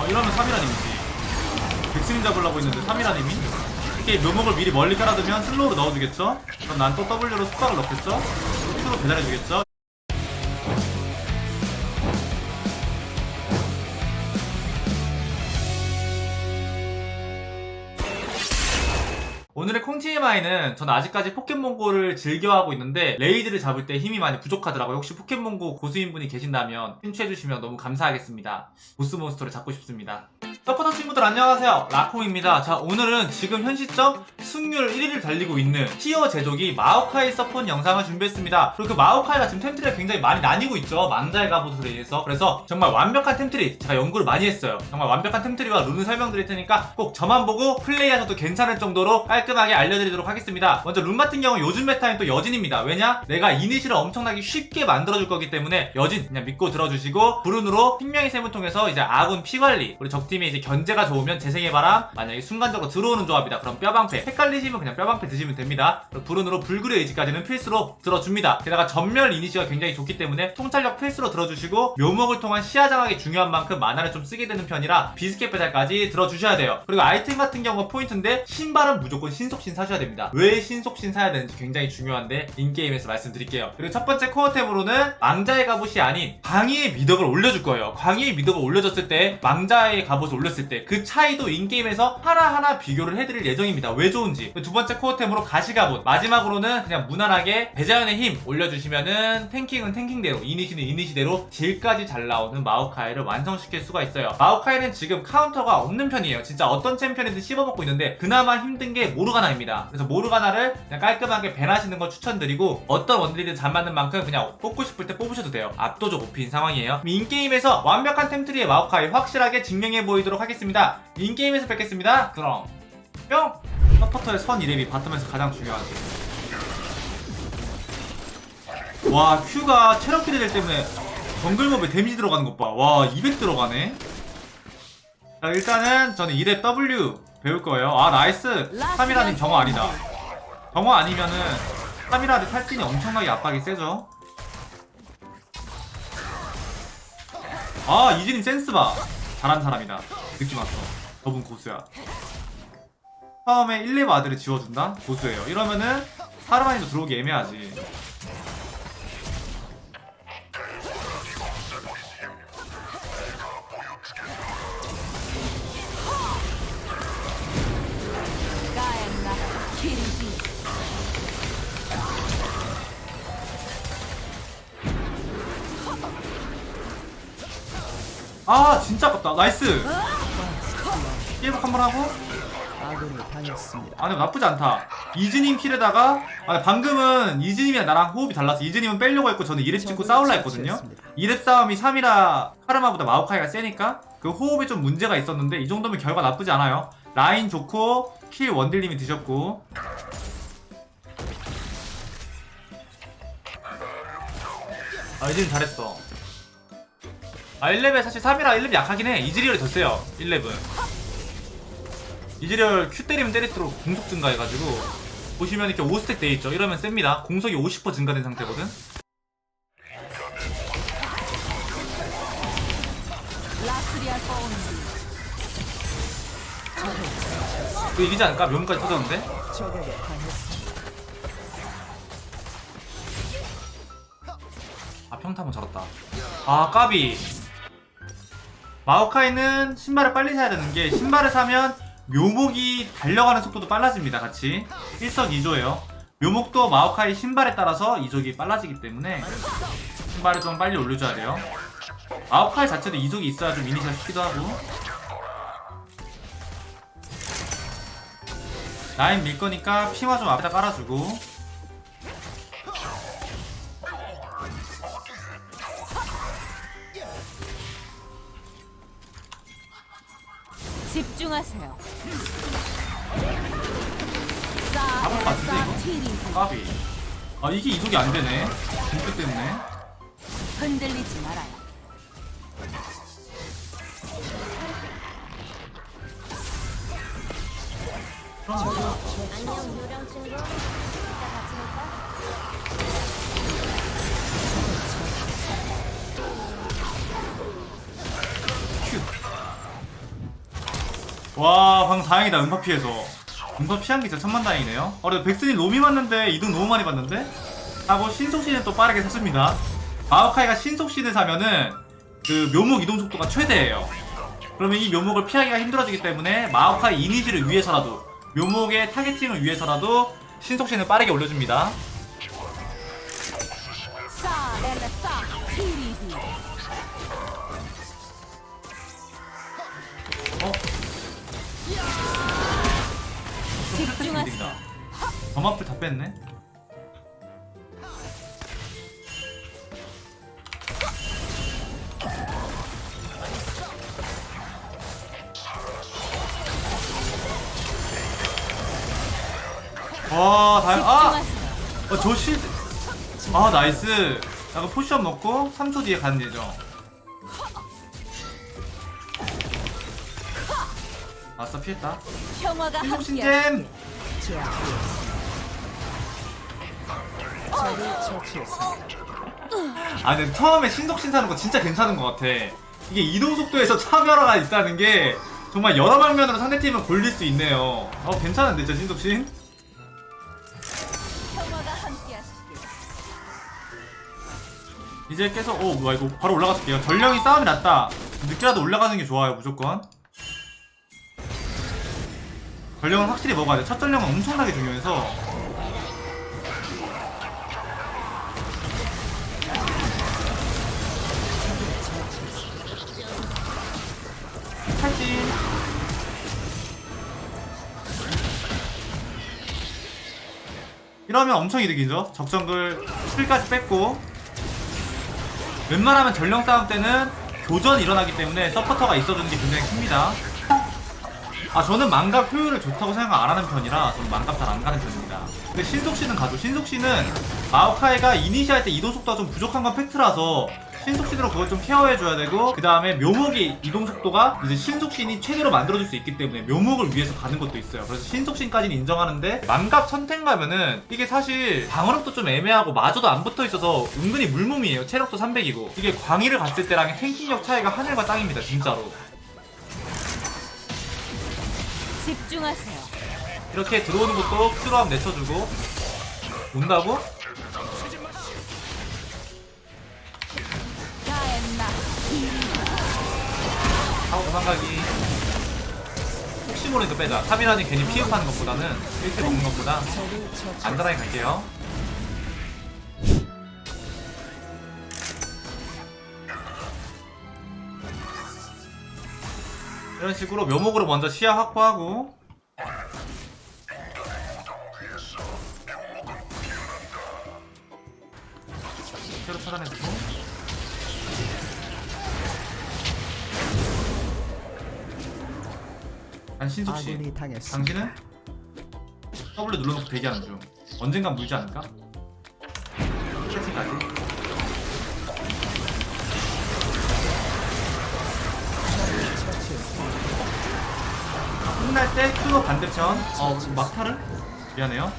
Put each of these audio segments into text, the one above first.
어 이러면 3이라님이지. 백스님 잡으려고 했는데 3이라님이 이렇게 묘목을 미리 멀리 깔아두면 슬로우로 넣어주겠죠? 그럼 난 또 W로 속박을 넣겠죠? 스로 배달해주겠죠 오늘의 콩TMI는 저는 아직까지 포켓몬고를 즐겨하고 있는데 레이드를 잡을 때 힘이 많이 부족하더라고요. 혹시 포켓몬고 고수인 분이 계신다면 신추해주시면 너무 감사하겠습니다. 보스 몬스터를 잡고 싶습니다. 서포터 친구들 안녕하세요. 라콩입니다. 자 오늘은 지금 현 시점 승률 1위를 달리고 있는 티어 제조기 마오카이 서폰 영상을 준비했습니다. 그리고 그 마오카이가 지금 템트리가 굉장히 많이 나뉘고 있죠. 망자의 갑옷으로 인해서 그래서 정말 완벽한 템트리 제가 연구를 많이 했어요. 정말 완벽한 템트리와 룰을 설명드릴 테니까 꼭 저만 보고 플레이하셔도 괜찮을 정도로 깔끔하게 알려드리도록 하겠습니다. 먼저 룬 같은 경우 요즘 메타인 또 여진입니다. 왜냐? 내가 이니시를 엄청나게 쉽게 만들어줄 거기 때문에 여진 그냥 믿고 들어주시고 불운으로 핑명의 셈을 통해서 이제 아군 피관리 우리 적팀의 이제 견제가 좋으면 바람 만약에 순간적으로 들어오는 조합이다. 그럼 뼈방패 헷갈리시면 그냥 뼈방패 드시면 됩니다. 그리고 불운으로 불굴의 의지까지는 필수로 들어줍니다. 게다가 전멸 이니시가 굉장히 좋기 때문에 통찰력 필수로 들어주시고 묘목을 통한 시야 장악이 중요한 만큼 만화를 좀 쓰게 되는 편이라 비스켓 배달까지 들어주셔야 돼요. 그리고 아이템 같은 경우가 포인트인데 신발은 무조건 신속신 사셔야 됩니다. 왜 신속신 사야 되는지 굉장히 중요한데 인게임에서 말씀드릴게요. 그리고 첫 번째 코어템으로는 망자의 갑옷이 아닌 광희의 미덕을 올려줄 거예요. 광희의 미덕을 올려줬을 때 망자의 갑옷을 올렸을 때 그 차이도 인게임에서 하나하나 비교를 해드릴 예정입니다. 왜 좋은지. 두 번째 코어템으로 가시갑옷. 마지막으로는 그냥 무난하게 배자연의 힘 올려주시면은 탱킹은 탱킹대로 이니시는 이니시대로 딜까지 잘 나오는 마오카이를 완성시킬 수가 있어요. 마오카이는 지금 카운터가 없는 편이에요. 진짜 어떤 챔피언이든 씹어먹고 있는데 그나마 힘든 게 모르가나입니다. 그래서 모르가나를 그냥 깔끔하게 밴하시는 걸 추천드리고 어떤 원딜이든 잘 맞는 만큼 그냥 뽑고 싶을 때 뽑으셔도 돼요. 압도적 오피인 상황이에요. 인게임에서 완벽한 템트리의 마오카이 확실하게 증명해 보이도록 하겠습니다. 인게임에서 뵙겠습니다. 그럼 뿅! 서포터의 선 이름이 바텀에서 가장 중요하지. 와 큐가 체력 기대될 때문에 정글몹에 데미지 들어가는 것 봐. 와 200 들어가네. 자 일단은 저는 2렙 W 배울 거예요. 아 나이스. 3이라님 정어 아니다. 정어 아니면은 3이라드 탈진이 엄청나게 압박이 세죠. 아 이진님 센스 봐. 잘한 사람이다. 느낌 왔어. 저분 고수야. 처음에 1렙 아들을 지워준다? 고수예요. 이러면은 사르마니도 들어오기 애매하지. 아 진짜 아깝다. 나이스. 피해복 한번 하고. 아 근데 나쁘지 않다. 이즈님 킬에다가 아 방금은 이즈님이랑 나랑 호흡이 달라서 이즈님은 빼려고 했고 저는 2렙 찍고 싸울라 했거든요. 2렙 싸움이 3이라 카르마보다 마오카이가 세니까 그 호흡에 좀 문제가 있었는데 이 정도면 결과 나쁘지 않아요. 라인 좋고 킬 원딜님이 드셨고. 아 이즈님 잘했어 아 1렙에 사실 3이라 1렙 약하긴 해. 이즈리얼이 더 세요 1렙은. 이즈리얼 Q 때리면 때릴수록 공속 증가해가지고 보시면 이렇게 5스택 돼있죠. 이러면 셉니다. 공속이 50% 증가된 상태거든. 그 이기지 않을까? 묘문까지 터졌는데. 아 평타만 잘했다. 아 까비 마오카이는 신발을 빨리 사야 되는 게 신발을 사면 묘목이 달려가는 속도도 빨라집니다 같이. 일석이조예요. 묘목도 마오카이 신발에 따라서 이속이 빨라지기 때문에 신발을 좀 빨리 올려줘야 돼요. 마오카이 자체도 이속이 있어야 좀 이니셜 쉽기도 하고. 라인 밀 거니까 핑화 좀 앞에다 깔아주고 집중하세요. 잡을 것 같은데, 이거? 까비 아 이게 이속이 안 되네 공격 때문에 흔들리지 말아요. 안녕 유령 친구. 이따 같이 놀까? 와 방금 다행이다 음파 피해서. 음파 피한 게 진짜 천만다행이네요. 어 그래도 백스님 로미 맞는데 이동 너무 많이 받는데? 하고 신속신을 또 빠르게 샀습니다. 마오카이가 신속신을 사면은 그 묘목 이동 속도가 최대예요. 그러면 이 묘목을 피하기가 힘들어지기 때문에 마오카이 이니지를 위해서라도 묘목의 타겟팅을 위해서라도 신속신을 빠르게 올려줍니다 집중하세요. 점압을 다 뺐네 와 다행 아! 집중하세요. 어, 저 실드. 아, 나이스. 약간 포션 먹고 3초 뒤에 가는 예정. 아싸, 피했다. 평화가 함께. 아, 근데 처음에 신속신 사는 거 진짜 괜찮은 것 같아. 이게 이동 속도에서 차별화가 있다는 게 정말 여러 방면으로 상대팀을 골릴 수 있네요. 어, 괜찮은데, 저 신속신? 이제 계속, 오, 뭐야, 이거 바로 올라갔을게요. 전령이 싸움이 났다. 늦게라도 올라가는 게 좋아요, 무조건. 전령은 확실히 먹어야 돼. 첫 전령은 엄청나게 중요해서. 탈진. 이러면 엄청 이득이죠. 적정글 풀까지 뺐고 웬만하면 전령 싸움 때는 교전이 일어나기 때문에 서포터가 있어주는 게 굉장히 큽니다. 아 저는 망갑 효율을 좋다고 생각 안 하는 편이라 저는 망갑 잘안 가는 편입니다. 근데 신속 씨는 가죠. 신속 씨는 마오카이가 이니시할 때 이동 속도가 좀 부족한 건 팩트라서 신속신으로 그걸 좀 케어해 줘야 되고 그 다음에 묘목이 이동 속도가 이제 신속신이 최대로 만들어줄 수 있기 때문에 묘목을 위해서 가는 것도 있어요. 그래서 신속신까지는 인정하는데 망갑 선택 가면은 이게 사실 방어력도 좀 애매하고 마저도 안 붙어 있어서 은근히 물몸이에요. 체력도 300이고 이게 광희를 갔을 때랑 탱킹력 차이가 하늘과 땅입니다. 진짜로. 집중하세요. 이렇게 들어오는 것도 큐로 한번 내쳐주고 온다고? 가엔나 하고 도망가기 혹시 모르니까 빼자 탑이라니 괜히 피흡하는 것보다는 1킬 먹는 것보다. 안전하게 갈게요 이런 식으로 묘목으로 먼저 시야 확보하고. 새로 차단해주고 아군이 당했습니다. 당신은? W 눌러놓고 대기하는 중. 언젠간 물지 않을까? 채팅까지 끝날 때 Q로 반대편 어 막타를? 미안해요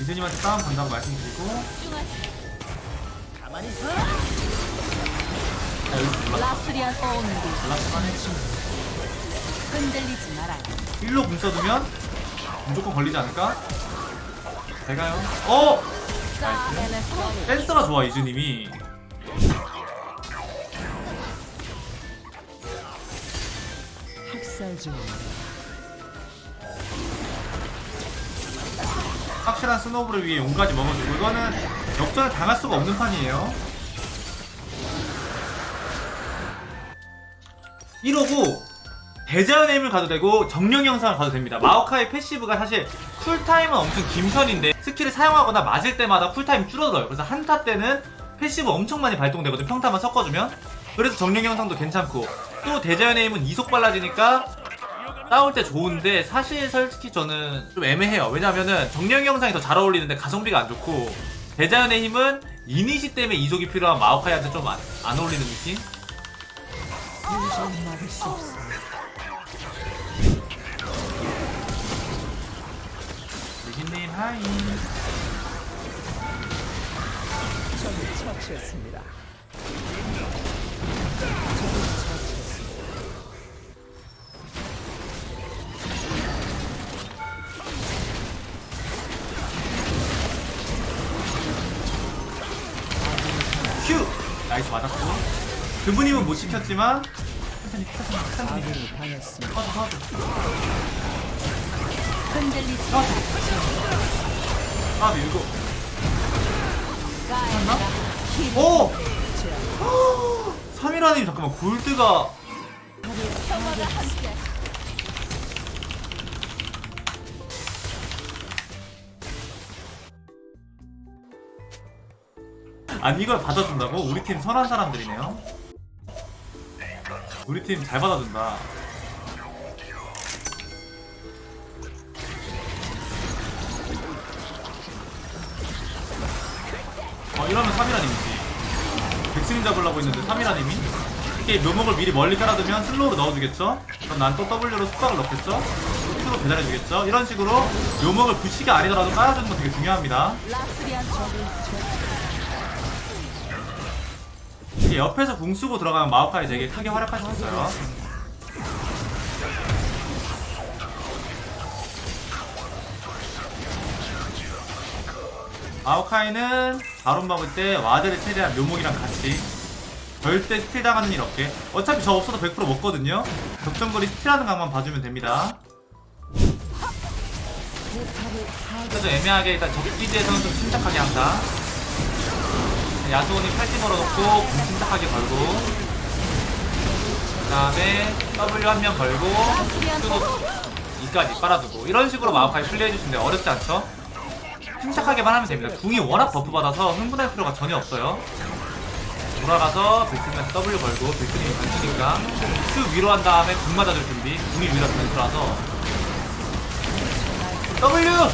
이즈님한테 싸움 간다고 말씀드리고. 자 여기서 올라 라스리안 흔들리지 말아요. 1로 군 써두면 무조건 걸리지 않을까? 잘 가요 어! 싸 댄서가 좋아 이즈님이 확실한 스노우볼을 위해 용까지 먹어주고 이거는 역전을 당할 수가 없는 판이에요. 1호고 대자연의 힘을 가도 되고 정령 영상을 가도 됩니다. 마오카이 패시브가 사실 쿨타임은 엄청 긴 편인데 스킬을 사용하거나 맞을 때마다 쿨타임 줄어들어요. 그래서 한타 때는 패시브 엄청 많이 발동되거든 평타만 섞어주면 그래서 정령 영상도 괜찮고 또 대자연의 힘은 이속 빨라지니까 싸울 때 좋은데 사실 솔직히 저는 좀 애매해요. 왜냐면은 정령 영상이 더 잘 어울리는데 가성비가 안 좋고 대자연의 힘은 이니시 때문에 이속이 필요한 마오카이한테 좀 안 어울리는 느낌? 유진님 하이. 처치했습니다. 큐! 나이스 맞았고 그분이면 못 시켰지만 아군이 당했습니다. 터져 터져 흔들리지 터져 아 밀고 가해라 힐 오! 오! 3이라님 잠깐만 골드가. 아니 이걸 받아준다고? 우리 팀 선한 사람들이네요. 우리 팀 잘 받아준다. 어 이러면 3이라님이지 백스님 잡으려고 했는데 3이라님이 이렇게 묘목을 미리 멀리 깔아두면 슬로우로 넣어주겠죠? 그럼 난 또 W로 숙박을 넣겠죠? Q로 배달해주겠죠? 이런 식으로 묘목을 부시가 아니더라도 깔아주는 건 되게 중요합니다 이게 옆에서 궁 쓰고 들어가면 마오카이 되게 크게 활약할 수 있어요. 마오카이는 바론 먹을 때 와드를 최대한 묘목이랑 같이 절대 스틸 당하는 일 없게. 어차피 저 없어도 100% 먹거든요. 적정거리 스틸하는 각만 봐주면 됩니다. 그래서 애매하게 일단 적기지에서는 좀 침착하게 항상 야수원이 팔찌 걸어놓고 공 침착하게 걸고. 그 다음에 W 한 명 걸고 Q도 이까지 빨아두고. 이런 식으로 마우카이 플레이해주시는데 어렵지 않죠? 침착하게만 하면 됩니다. 궁이 워낙 버프 받아서 흥분할 필요가 전혀 없어요. 돌아가서 백스님한테 W 걸고 백스님이 변수니까 Q 위로 한 다음에 궁 맞아줄 준비. 궁이 위로 변수라서. W!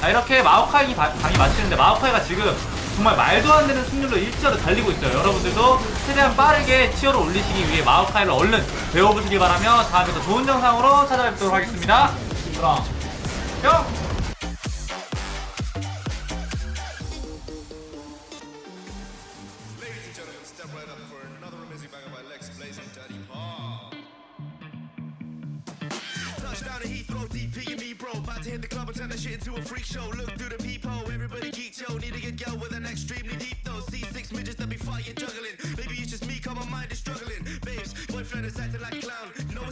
자 이렇게 마오카이 바- 방이 마치는데 마오카이가 지금 정말 말도 안 되는 승률로 일자로 달리고 있어요. 여러분들도 최대한 빠르게 치어를 올리시기 위해 마오카이를 얼른 배워보시기 바라며 다음에 더 좋은 영상으로 찾아뵙도록 하겠습니다. 그럼 뿅! Touchdown to Heathrow, DP and me, bro. About to hit the club and turn that shit into a freak show. Look through the peephole, everybody geek, yo. Need to get girl with an extremely deep though. C6 midgets that be fighting, juggling. Maybe it's just me, cause my mind is struggling. Babes, boyfriend is acting like a clown. No,